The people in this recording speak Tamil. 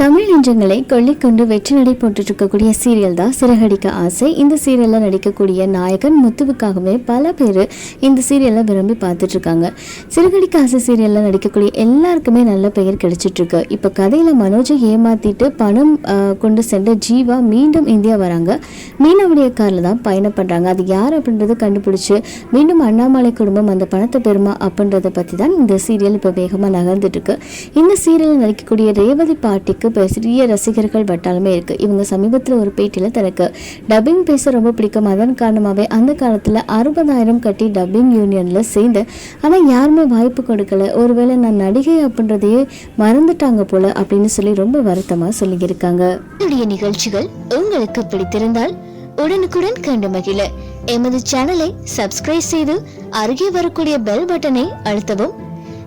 தமிழ் நெஞ்சங்களை கொள்ளிக்கொண்டு வெற்றி நடை போட்டுட்ருக்கக்கூடிய சீரியல் தான் சிறகடிக்க ஆசை. இந்த சீரியலில் நடிக்கக்கூடிய நாயகன் முத்துவுக்காகவே பல பேர் இந்த சீரியலை விரும்பி பார்த்துட்ருக்காங்க. சிறகடிக்க ஆசை சீரியலில் நடிக்கக்கூடிய எல்லாருக்குமே நல்ல பெயர் கிடைச்சிட்ருக்கு. இப்போ கதையில் மனோஜை ஏமாற்றிட்டு பணம் கொண்டு சென்ற ஜீவா மீண்டும் இந்தியா வராங்க. மீனவுடைய காரில் தான் பயணம் பண்ணுறாங்க அது யார் அப்படின்றத கண்டுபிடிச்சு மீண்டும் அண்ணாமலை குடும்பம் அந்த பணத்தை பெறுமா அப்படின்றத பற்றி தான் இந்த சீரியல் இப்போ வேகமாக நகர்ந்துட்டு இருக்கு இந்த சீரியலில் நடிக்கக்கூடிய ரேவதி பாட்டிக்கு பெரிய ரசிகர்கள் வட்டாலுமே இருக்கு. இவங்க சமீபத்தில் ஒரு பேட்டியில் தனக்கு டப்பிங் பேச ரொம்ப பிடிக்கும். அதன் காரணமாகவே அந்த காலத்தில் அறுபதாயிரம் கட்டி டப்பிங் யூனியனில் சேர்ந்து ஆனால் யாருமே வாய்ப்பு கொடுக்கல. ஒருவேளை நான் நடிகை அப்படின்றதையே மறந்துட்டாங்க போல அப்படின்னு சொல்லி ரொம்ப வருத்தமாக சொல்லியிருக்காங்க. என்னுடைய நிகழ்ச்சிகள் உங்களுக்கு பிடித்திருந்தால் உடனுக்குடன் கண்டு மகிழ. எமது சேனலை சப்ஸ்கிரைப் செய்து அருகே வரக்கூடிய பெல் பட்டனை அழுத்தவும்